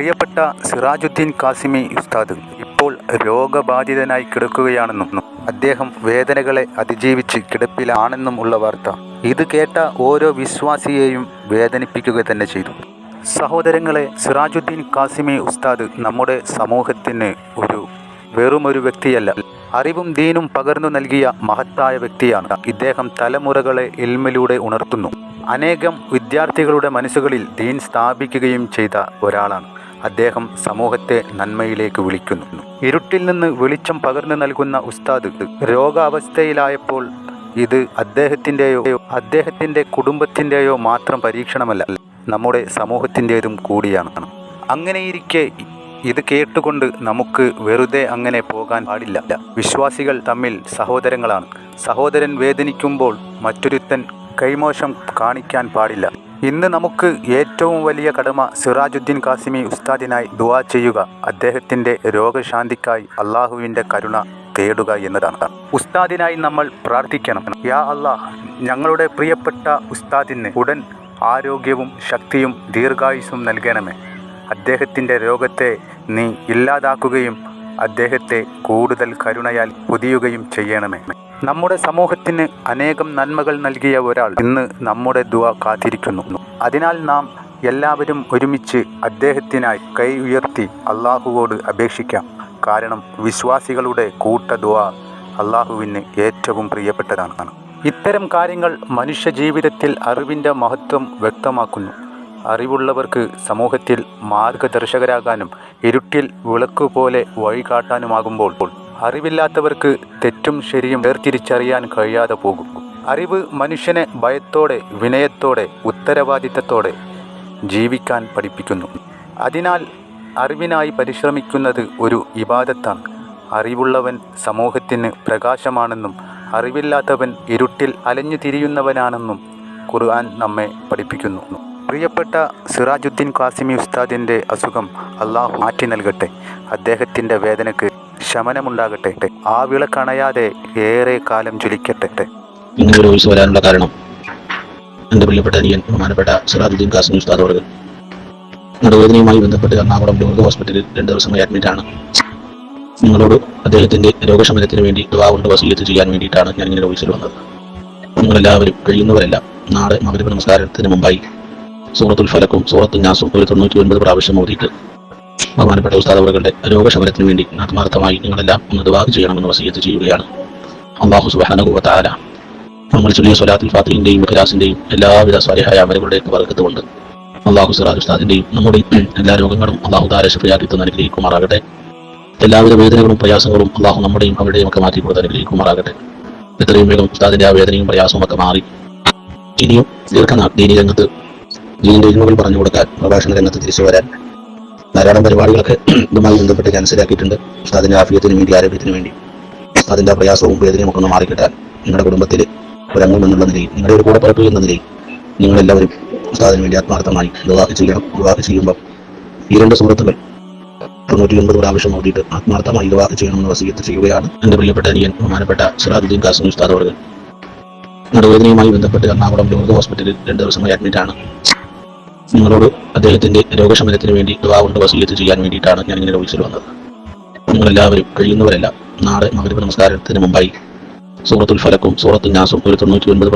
പ്രിയപ്പെട്ട സിറാജുദ്ദീൻ കാസിമി ഉസ്താദ് ഇപ്പോൾ രോഗബാധിതനായി കിടക്കുകയാണെന്നും അദ്ദേഹം വേദനകളെ അതിജീവിച്ച് കിടപ്പിലാണെന്നും ഉള്ള വാർത്ത. ഇത് കേട്ട ഓരോ വിശ്വാസിയെയും വേദനിപ്പിക്കുക തന്നെ ചെയ്തു. സഹോദരങ്ങളെ സിറാജുദ്ദീൻ കാസിമി ഉസ്താദ് നമ്മുടെ സമൂഹത്തിന് ഒരു വെറുമൊരു വ്യക്തിയല്ല. അറിവും ദീനും പകർന്നു നൽകിയ മഹത്തായ വ്യക്തിയാണ്. ഇദ്ദേഹം തലമുറകളെ ഇൽമിലൂടെ ഉണർത്തുന്നു. അനേകം വിദ്യാർത്ഥികളുടെ മനസ്സുകളിൽ ദീൻ സ്ഥാപിക്കുകയും ചെയ്ത ഒരാളാണ്. അദ്ദേഹം സമൂഹത്തെ നന്മയിലേക്ക് വിളിക്കുന്നു. ഇരുട്ടിൽ നിന്ന് വെളിച്ചം പകർന്നു നൽകുന്ന ഉസ്താദ് രോഗാവസ്ഥയിലായപ്പോൾ ഇത് അദ്ദേഹത്തിന്റെയോ അദ്ദേഹത്തിന്റെ കുടുംബത്തിന്റെയോ മാത്രം പരീക്ഷണമല്ല നമ്മുടെ സമൂഹത്തിന്റേതും കൂടിയാണ്. അങ്ങനെയിരിക്കെ ഇത് കേട്ടുകൊണ്ട് നമുക്ക് വെറുതെ അങ്ങനെ പോകാൻ പാടില്ല. വിശ്വാസികൾ തമ്മിൽ സഹോദരങ്ങളാണ്. സഹോദരൻ വേദനിക്കുമ്പോൾ മറ്റൊരുത്തൻ കൈമോശം കാണിക്കാൻ പാടില്ല. ഇന്ന് നമുക്ക് ഏറ്റവും വലിയ കടമ സിറാജുദ്ദീൻ കാസിമി ഉസ്താദിനായി ദുവാ ചെയ്യുക. അദ്ദേഹത്തിന്റെ രോഗശാന്തിക്കായി അള്ളാഹുവിന്റെ കരുണ തേടുക എന്നതാണ്. ഉസ്താദിനായി നമ്മൾ പ്രാർത്ഥിക്കണം. യാ അള്ളാഹ് ഞങ്ങളുടെ പ്രിയപ്പെട്ട ഉസ്താദിന് ഉടൻ ആരോഗ്യവും ശക്തിയും ദീർഘായുസ്സും നൽകണമേ. അദ്ദേഹത്തിന്റെ രോഗത്തെ നീ ഇല്ലാതാക്കുകയും അദ്ദേഹത്തെ കൂടുതൽ കരുണയാൽ പൊതിയുകയും ചെയ്യണമേ. നമ്മുടെ സമൂഹത്തിന് അനേകം നന്മകൾ നൽകിയ ഒരാൾ ഇന്ന് നമ്മുടെ ദുവ കാത്തിരിക്കുന്നു. അതിനാൽ നാം എല്ലാവരും ഒരുമിച്ച് അദ്ദേഹത്തിനായി കൈ ഉയർത്തി അള്ളാഹുവോട് അപേക്ഷിക്കാം. കാരണം വിശ്വാസികളുടെ കൂട്ട ദുവ അള്ളാഹുവിന് ഏറ്റവും പ്രിയപ്പെട്ടതാണ്. ഇത്തരം കാര്യങ്ങൾ മനുഷ്യ ജീവിതത്തിൽ അറിവിന്റെ മഹത്വം വ്യക്തമാക്കുന്നു. അറിവുള്ളവർക്ക് സമൂഹത്തിൽ മാർഗദർശകരാകാനും ഇരുട്ടിൽ വിളക്കു പോലെ വഴികാട്ടാനുമാകുമ്പോൾ അറിവില്ലാത്തവർക്ക് തെറ്റും ശരിയും വേർതിരിച്ചറിയാൻ കഴിയാതെ പോകും. അറിവ് മനുഷ്യനെ ഭയത്തോടെ വിനയത്തോടെ ഉത്തരവാദിത്തത്തോടെ ജീവിക്കാൻ പഠിപ്പിക്കുന്നു. അതിനാൽ അറിവിനായി പരിശ്രമിക്കുന്നത് ഒരു ഇബാദത്താണ്. അറിവുള്ളവൻ സമൂഹത്തിന് പ്രകാശമാണെന്നും അറിവില്ലാത്തവൻ ഇരുട്ടിൽ അലഞ്ഞു തിരിയുന്നവനാണെന്നും ഖുർആൻ നമ്മെ പഠിപ്പിക്കുന്നു. പ്രിയപ്പെട്ട സിറാജുദ്ദീൻ ഖാസിമി ഉസ്താദിന്റെ അസുഖം അള്ളാഹു മാറ്റി നൽകട്ടെ. അദ്ദേഹത്തിന്റെ വേദനയ്ക്ക് ശമനമുണ്ടാകട്ടെ. ആ വിളക്കണയാതെ ഏറെ കാലം ജ്വലിക്കട്ടെ. ഇങ്ങനെ ഒരു വരാനുള്ള കാരണം എന്റെ പ്രിയപ്പെട്ട അനിയൻ ബഹുമാനപ്പെട്ട സിറാജുദ്ദീൻ ഖാസിമി ഉസ്താദ് അവർ നടുവേദനയുമായി ബന്ധപ്പെട്ട് എറണാകുളം ലോക ഹോസ്പിറ്റലിൽ രണ്ട് ദിവസമായി അഡ്മിറ്റാണ് നിങ്ങളോട് അദ്ദേഹത്തിന്റെ രോഗശമനത്തിന് വേണ്ടി ദുവാ കൊണ്ട് ചെയ്യാൻ വേണ്ടിയിട്ടാണ് ഞാൻ ഇങ്ങനെ വോയിസിൽ വന്നത്. നിങ്ങളെല്ലാവരും കഴിയുന്നവരെല്ലാം. നാളെ മകരവ് നമസ്കാരത്തിന് മുമ്പായി സൂറത്തുൽ ഫലക്കും സൂറത്തുൽ നാസും ഒരു തൊണ്ണൂറ്റി ഒൻപത് പ്രാവശ്യം ഓതിയിട്ട് ബഹുമാനപ്പെട്ട ഉസ്താദ് രോഗശമനത്തിന് വേണ്ടി ആത്മാർത്ഥമായി നിങ്ങളെല്ലാം ഒന്ന് ദുബാഗ് ചെയ്യണമെന്ന് വസീയത്ത് ചെയ്യുകയാണ്. അള്ളാഹു സുബാനുഭവത്താല നമ്മൾ ചൊല്ലിയ സ്വലാത്തുൽ ഫാത്തിഹിന്റെയും ഇഖലാസിന്റെയും എല്ലാവിധ സ്വരഹായ അമലുകളുടെയും വർഗത്തുകൊണ്ട് അള്ളാഹു സിറാജ് ഉസ്താദിന്റെയും നമ്മുടെ എല്ലാ രോഗങ്ങളും അള്ളാഹു താര ശുഭയാക്കിത്തുന്ന അനുഗ്രഹിക്കുമാറാകട്ടെ. എല്ലാവിധ വേദനകളും പ്രയാസങ്ങളും അള്ളാഹു നമ്മുടെയും അവരുടെയും ഒക്കെ മാറ്റി കൊടുത്ത് അനുഗ്രഹിക്കുമാറാകട്ടെ. എത്രയും വേഗം ഉസ്താദിന്റെ ആ വേദനയും പ്രയാസവും ഒക്കെ മാറി. ഇനിയും ദീർഘനാ ദീനി രംഗത്ത് ഇൽമുകൾ പറഞ്ഞു കൊടുക്കാൻ പ്രഭാഷണ രംഗത്ത് തിരിച്ചു വരാൻ ധാരാളം പരിപാടികളൊക്കെ ഇതുമായി ബന്ധപ്പെട്ട് ക്യാൻസലാക്കിയിട്ടുണ്ട് അതിന്റെ ആഫിയത്തിന് വേണ്ടി ആരോഗ്യത്തിന് വേണ്ടി അതിന്റെ പ്രയാസവും വേദനയും ഒക്കെ ഒന്ന് മാറിക്കിട്ടാൻ നിങ്ങളുടെ കുടുംബത്തിൽ ഒരംഗം എന്നുള്ള നിലയിൽ നിങ്ങളുടെ ഒരു കൂടപ്പിറപ്പ് എന്ന നിലയിൽ നിങ്ങളെല്ലാവരും ഉസ്താദിന് വേണ്ടി ആത്മാർത്ഥമായി വിവാഹം ചെയ്യണം. വിവാഹം ചെയ്യുമ്പോൾ ഈ രണ്ട് സുഹൃത്തുക്കൾ തൊണ്ണൂറ്റി ഒൻപത് പ്രാവശ്യം നോക്കിയിട്ട് ആത്മാർത്ഥമായി വിവാഹം ചെയ്യണമെന്ന് വസീയത്ത് ചെയ്യുകയാണ് എന്റെ പ്രിയപ്പെട്ട അനിയൻ ബഹുമാനപ്പെട്ട സിറാജുദ്ദീൻ കാസിം ഉസ്താദ് അവർ നടുവേദനയുമായി ബന്ധപ്പെട്ട് എറണാകുളം ലോക ഹോസ്പിറ്റലിൽ രണ്ട് ദിവസമായി അഡ്മിറ്റാണ് നിങ്ങളോട് അദ്ദേഹത്തിന്റെ രോഗശമനത്തിന് വേണ്ടി ദുവാ കൊണ്ട് ചെയ്യാൻ വേണ്ടിയിട്ടാണ് ഞാൻ ഇങ്ങനെ ഓഫീസിൽ വന്നത് നിങ്ങളെല്ലാവരും കഴിയുന്നവരല്ല നാളെ മകരവ് നമസ്കാരത്തിന് മുമ്പായി സൂറത്തുൽ ഫലക്കും സൂറത്തുൽ നാസും ഒരു തൊണ്ണൂറ്റി ഒൻപത്